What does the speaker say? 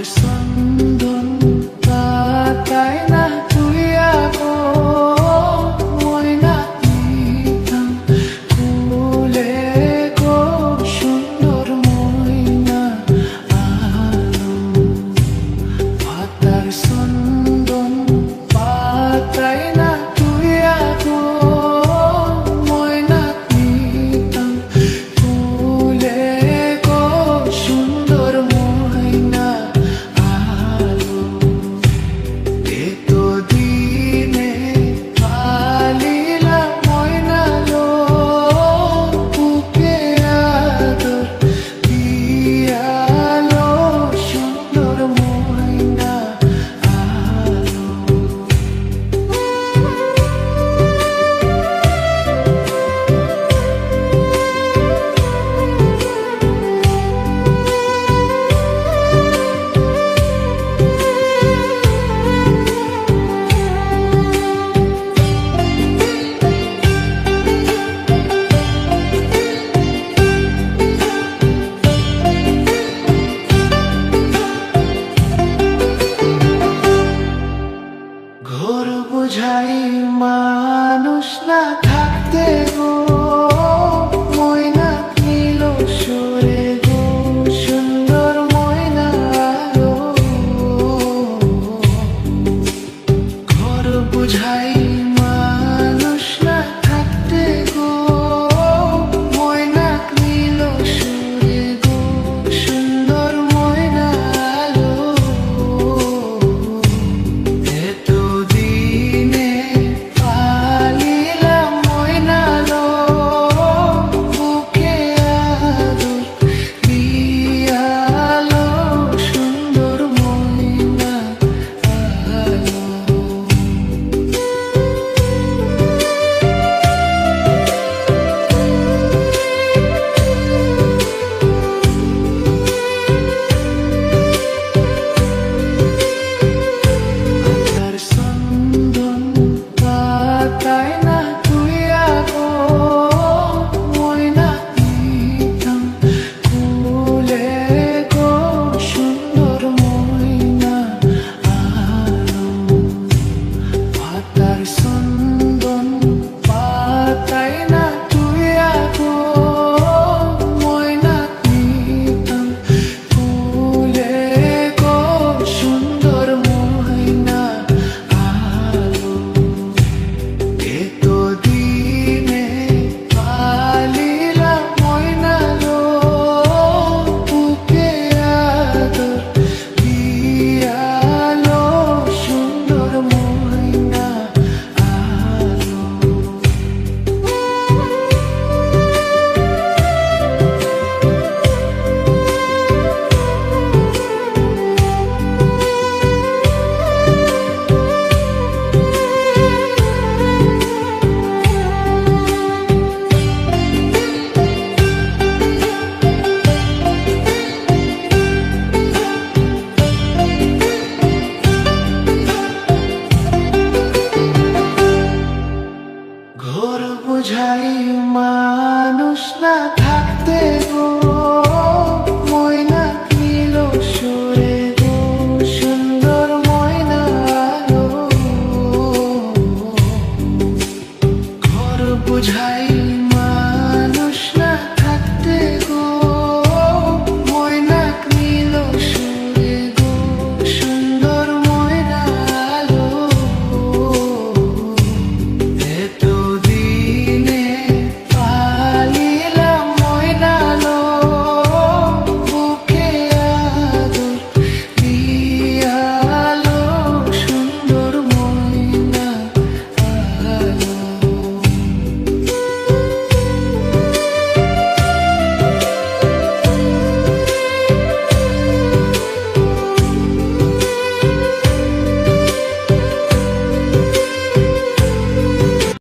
the sun. বোঝাই মানুষ না থাকতে গো ময়না ময়না ঘর বুঝাই ঘোর বুঝাই মানুষ না থাকতে গো।